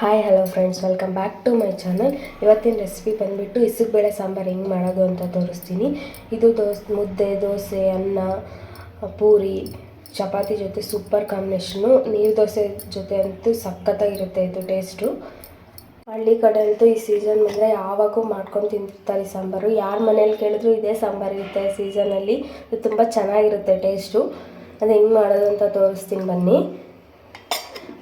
Hi hello friends welcome back to my channel ಇವತ್ತಿನ recipe ಬಂದುಬಿಟ್ಟು ಇಸುಕಬೇಳೆ ಸಾಂಬಾರು ಹೆಂಗೆ ಮಾಡೋದು ಅಂತ ತೋರಿಸ್ತೀನಿ. ಇದು ದೋಸ್, ಮುದ್ದೆ, ದೋಸೆ, ಅನ್ನ, ಪೂರಿ, ಚಪಾತಿ ಜೊತೆ ಸೂಪರ್ ಕಾಂಬಿನೇಷನು ನೀರು ದೋಸೆ ಜೊತೆ ಅಂತೂ ಸಖತ್ತಾಗಿರುತ್ತೆ ಇದು ಟೇಸ್ಟು ಹಳ್ಳಿ ಕಡೆ ಅಂತೂ ಈ ಸೀಸನ್ ಬಂದರೆ ಯಾವಾಗೂ ಮಾಡ್ಕೊಂಡು ತಿಂತಿರ್ತಾರೆ ಈ ಸಾಂಬಾರು. ಯಾರ ಮನೇಲಿ ಕೇಳಿದ್ರು ಇದೇ ಸಾಂಬಾರು ಇರುತ್ತೆ ಸೀಸನಲ್ಲಿ ಇದು ತುಂಬ ಚೆನ್ನಾಗಿರುತ್ತೆ ಟೇಸ್ಟು ಅದು ಹೆಂಗೆ ಮಾಡೋದು ಅಂತ ತೋರಿಸ್ತೀನಿ ಬನ್ನಿ.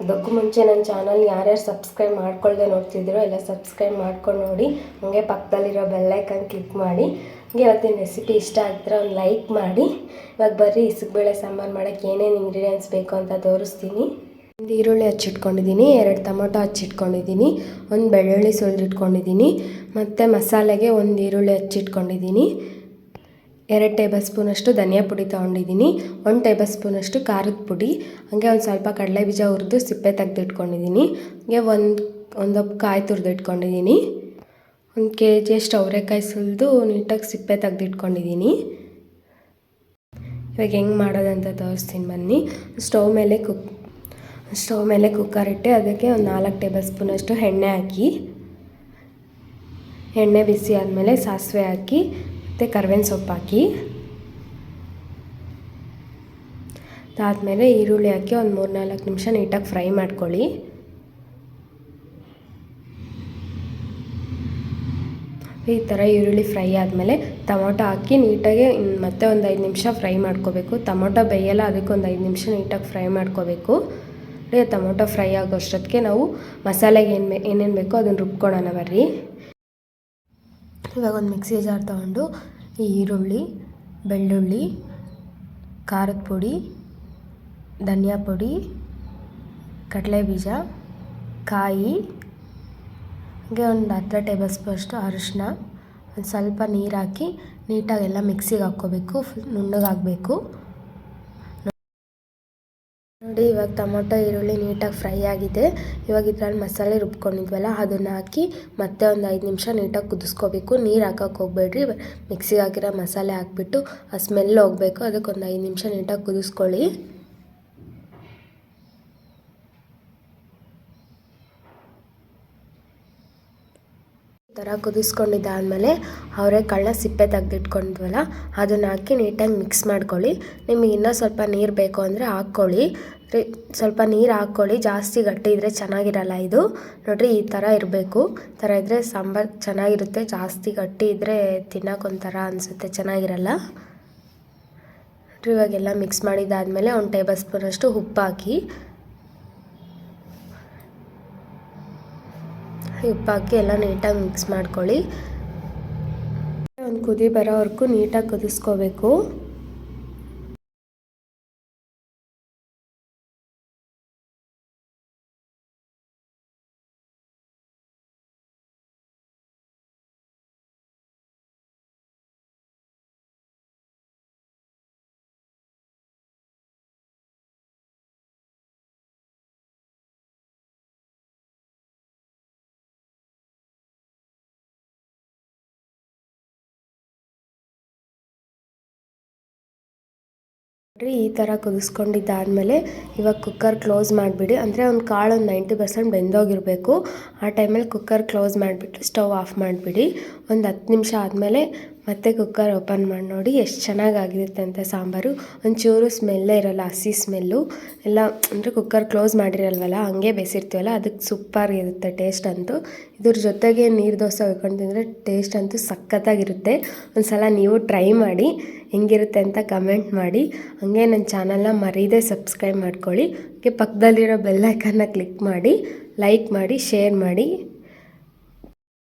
ಅದಕ್ಕೂ ಮುಂಚೆ ನನ್ನ ಚಾನಲ್ ಯಾರ್ಯಾರು ಸಬ್ಸ್ಕ್ರೈಬ್ ಮಾಡ್ಕೊಳ್ಳದೆ ನೋಡ್ತಿದ್ದೀರೋ ಎಲ್ಲ ಸಬ್ಸ್ಕ್ರೈಬ್ ಮಾಡ್ಕೊಂಡು ನೋಡಿ. ಹಂಗೆ ಪಕ್ಕದಲ್ಲಿರೋ ಬೆಲ್ಲೈಕನ್ ಕ್ಲಿಕ್ ಮಾಡಿ. ಹಾಗೆ ಇವತ್ತಿನ ರೆಸಿಪಿ ಇಷ್ಟ ಆಗಿದ್ರೆ ಒಂದು ಲೈಕ್ ಮಾಡಿ. ಇವಾಗ ಬರ್ರಿ ಇಸುಕಬೇಳೆ ಸಾಂಬಾರು ಮಾಡೋಕ್ಕೆ ಏನೇನು ಇಂಗ್ರೀಡಿಯೆಂಟ್ಸ್ ಬೇಕು ಅಂತ ತೋರಿಸ್ತೀನಿ. ಒಂದು ಈರುಳ್ಳಿ ಹಚ್ಚಿಟ್ಕೊಂಡಿದ್ದೀನಿ, ಎರಡು ಟೊಮೊಟೊ ಹಚ್ಚಿಟ್ಕೊಂಡಿದ್ದೀನಿ, ಒಂದು ಬೆಳ್ಳುಳ್ಳಿ ಸುಲಿದಿಟ್ಕೊಂಡಿದ್ದೀನಿ, ಮತ್ತು ಮಸಾಲೆಗೆ ಒಂದು ಈರುಳ್ಳಿ ಹಚ್ಚಿಟ್ಕೊಂಡಿದ್ದೀನಿ. ಎರಡು ಟೇಬಲ್ ಸ್ಪೂನಷ್ಟು ಧನಿಯಾ ಪುಡಿ ತೊಗೊಂಡಿದ್ದೀನಿ, ಒಂದು ಟೇಬಲ್ ಸ್ಪೂನಷ್ಟು ಖಾರದ ಪುಡಿ, ಹಾಗೆ ಒಂದು ಸ್ವಲ್ಪ ಕಡಲೆ ಬೀಜ ಹುರಿದು ಸಿಪ್ಪೆ ತೆಗೆದಿಟ್ಕೊಂಡಿದ್ದೀನಿ, ಹಾಗೆ ಒಂದು ಒಂದು ಕಾಯಿ ತುರಿದಿಟ್ಕೊಂಡಿದ್ದೀನಿ ಒಂದು ಕೆ ಜಿಯಷ್ಟು ಅವರೆಕಾಯಿ ಸುಲಿದು ನೀಟಾಗಿ ಸಿಪ್ಪೆ ತೆಗೆದಿಟ್ಕೊಂಡಿದ್ದೀನಿ. ಇವಾಗ ಹೆಂಗೆ ಮಾಡೋದಂತ ತೋರಿಸ್ತೀನಿ ಬನ್ನಿ. ಸ್ಟವ್ ಮೇಲೆ ಕುಕ್, ಸ್ಟವ್ ಮೇಲೆ ಕುಕ್ಕರ್ ಇಟ್ಟೆ ಅದಕ್ಕೆ ಒಂದು ನಾಲ್ಕು ಟೇಬಲ್ ಸ್ಪೂನಷ್ಟು ಎಣ್ಣೆ ಹಾಕಿ, ಎಣ್ಣೆ ಬಿಸಿ ಆದಮೇಲೆ ಸಾಸಿವೆ ಹಾಕಿ ಮತ್ತು ಕರ್ಬೇವಿನ ಸೊಪ್ಪು ಹಾಕಿ, ಅದಾದಮೇಲೆ ಈರುಳ್ಳಿ ಹಾಕಿ ಒಂದು ಮೂರು ನಾಲ್ಕು ನಿಮಿಷ ನೀಟಾಗಿ ಫ್ರೈ ಮಾಡ್ಕೊಳ್ಳಿ. ಈ ಥರ ಈರುಳ್ಳಿ ಫ್ರೈ ಆದಮೇಲೆ ಟೊಮೊಟೊ ಹಾಕಿ ನೀಟಾಗಿ ಮತ್ತೆ ಒಂದು ಐದು ನಿಮಿಷ ಫ್ರೈ ಮಾಡ್ಕೋಬೇಕು. ಟೊಮೊಟೊ ಬೇಯಲ್ಲ, ಅದಕ್ಕೆ ಒಂದು ಐದು ನಿಮಿಷ ನೀಟಾಗಿ ಫ್ರೈ ಮಾಡ್ಕೋಬೇಕು. ಟೊಮೊಟೊ ಫ್ರೈ ಆಗೋ ಅಷ್ಟೊತ್ತಿಗೆ ನಾವು ಮಸಾಲೆಗೆ ಏನು ಏನೇನು ಬೇಕೋ ಅದನ್ನು ರುಬ್ಕೊಳ್ಳೋಣ ಬರ್ರಿ. ಇವಾಗ ಒಂದು ಮಿಕ್ಸಿ ಜಾರ್ ತೊಗೊಂಡು ಈ ಈರುಳ್ಳಿ, ಬೆಳ್ಳುಳ್ಳಿ, ಖಾರದ ಪುಡಿ, ಧನಿಯಾ ಪುಡಿ, ಕಡಲೆ ಬೀಜ, ಕಾಯಿ, ಹಾಗೆ ಒಂದು ಹತ್ತು ಟೇಬಲ್ ಸ್ಪೂನಷ್ಟು ಅರಿಶಿನ, ಒಂದು ಸ್ವಲ್ಪ ನೀರು ಹಾಕಿ ನೀಟಾಗೆಲ್ಲ ಮಿಕ್ಸಿಗೆ ಹಾಕ್ಕೋಬೇಕು, ಫುಲ್ ನುಣ್ಣಗಾಗಬೇಕು. ಇವಾಗ ಟೊಮೊಟೊ, ಈರುಳ್ಳಿ ನೀಟಾಗಿ ಫ್ರೈ ಆಗಿದೆ. ಇವಾಗ ಇದ್ರಲ್ಲಿ ಮಸಾಲೆ ರುಬ್ಕೊಂಡಿದ್ವಲ್ಲ, ಅದನ್ನು ಹಾಕಿ ಮತ್ತೆ ಒಂದು ಐದು ನಿಮಿಷ ನೀಟಾಗಿ ಕುದಿಸ್ಕೋಬೇಕು. ನೀರು ಹಾಕೋಕೆ ಹೋಗ್ಬೇಡ್ರಿ. ಮಿಕ್ಸಿಗೆ ಹಾಕಿರೋ ಮಸಾಲೆ ಹಾಕ್ಬಿಟ್ಟು ಆ ಸ್ಮೆಲ್ ಹೋಗಬೇಕು. ಅದಕ್ಕೆ ಒಂದು ಐದು ನಿಮಿಷ ನೀಟಾಗಿ ಕುದಿಸ್ಕೊಳ್ಳಿ. ಥರ ಕುದಿಸ್ಕೊಂಡಿದ್ದಾದಮೇಲೆ ಅವರೆಕಾಳನ್ನ ಸಿಪ್ಪೆ ತೆಗೆದಿಟ್ಕೊಂಡಿದ್ವಲ್ಲ ಅದನ್ನು ಹಾಕಿ ನೀಟಾಗಿ ಮಿಕ್ಸ್ ಮಾಡ್ಕೊಳ್ಳಿ. ನಿಮಗೆ ಇನ್ನೂ ಸ್ವಲ್ಪ ನೀರು ಬೇಕು ಅಂದರೆ ಹಾಕ್ಕೊಳ್ಳಿ. ಸ್ವಲ್ಪ ನೀರು ಹಾಕ್ಕೊಳ್ಳಿ. ಜಾಸ್ತಿ ಗಟ್ಟಿ ಇದ್ದರೆ ಚೆನ್ನಾಗಿರಲ್ಲ ಇದು. ನೋಡಿರಿ, ಈ ಥರ ಇರಬೇಕು. ಈ ಥರ ಇದ್ದರೆ ಸಾಂಬಾರು ಚೆನ್ನಾಗಿರುತ್ತೆ. ಜಾಸ್ತಿ ಗಟ್ಟಿ ಇದ್ದರೆ ತಿನ್ನೋಕೊಂಥರ ಅನಿಸುತ್ತೆ. ಚೆನ್ನಾಗಿರಲ್ಲ? ಇವಾಗೆಲ್ಲ ಮಿಕ್ಸ್ ಮಾಡಿದ್ದಾದಮೇಲೆ ಒಂದು ಟೇಬಲ್ ಸ್ಪೂನಷ್ಟು ಉಪ್ಪು ಹಾಕಿ ಉಪ್ಪು ಹಾಕಿ ಎಲ್ಲ ನೀಟಾಗಿ ಮಿಕ್ಸ್ ಮಾಡ್ಕೊಳ್ಳಿ. ಒಂದು ಕುದಿ ಬರೋವರೆಗೂ ನೀಟಾಗಿ ಕುದಿಸ್ಕೋಬೇಕು. ನೋಡಿರಿ ಈ ಥರ ಕುದಿಸ್ಕೊಂಡಿದ್ದಾದಮೇಲೆ ಇವಾಗ ಕುಕ್ಕರ್ ಕ್ಲೋಸ್ ಮಾಡಿಬಿಡಿ. ಅಂದರೆ ಒಂದು ಕಾಳು ಒಂದು ನೈಂಟಿ ಪರ್ಸೆಂಟ್ ಬೆಂದೋಗಿರಬೇಕು. ಆ ಟೈಮಲ್ಲಿ ಕುಕ್ಕರ್ ಕ್ಲೋಸ್ ಮಾಡಿಬಿಟ್ಟು ಸ್ಟವ್ ಆಫ್ ಮಾಡಿಬಿಡಿ. ಒಂದು ಹತ್ತು ನಿಮಿಷ ಆದಮೇಲೆ ಮತ್ತೆ ಕುಕ್ಕರ್ ಓಪನ್ ಮಾಡಿ ನೋಡಿ ಎಷ್ಟು ಚೆನ್ನಾಗಾಗಿರುತ್ತೆ ಅಂತ ಸಾಂಬಾರು. ಒಂಚೂರು ಸ್ಮೆಲ್ಲೇ ಇರೋಲ್ಲ, ಹಸಿ ಸ್ಮೆಲ್ಲು ಎಲ್ಲ ಅಂದರೆ ಕುಕ್ಕರ್ ಕ್ಲೋಸ್ ಮಾಡಿರಲ್ವಲ್ಲ, ಹಂಗೆ ಬೇಯಿಸಿರ್ತೀವಲ್ಲ ಅದಕ್ಕೆ ಸೂಪರ್ ಇರುತ್ತೆ ಟೇಸ್ಟ್ ಅಂತೂ. ಇದ್ರ ಜೊತೆಗೆ ನೀರು ದೋಸೆ ಹೊಯ್ಕೊಂಡು ತಿಂದರೆ ಟೇಸ್ಟ್ ಅಂತೂ ಸಖತ್ತಾಗಿರುತ್ತೆ. ಒಂದು ಸಲ ನೀವು ಟ್ರೈ ಮಾಡಿ, ಹೆಂಗಿರುತ್ತೆ ಅಂತ ಕಮೆಂಟ್ ಮಾಡಿ. ಹಾಗೆ ನನ್ನ ಚಾನಲ್ನ ಮರೀದೆ ಸಬ್ಸ್ಕ್ರೈಬ್ ಮಾಡ್ಕೊಳ್ಳಿ. ಹಾಗೆ ಪಕ್ಕದಲ್ಲಿರೋ ಬೆಲ್ಲೈಕನ್ನ ಕ್ಲಿಕ್ ಮಾಡಿ ಲೈಕ್ ಮಾಡಿ ಶೇರ್ ಮಾಡಿ.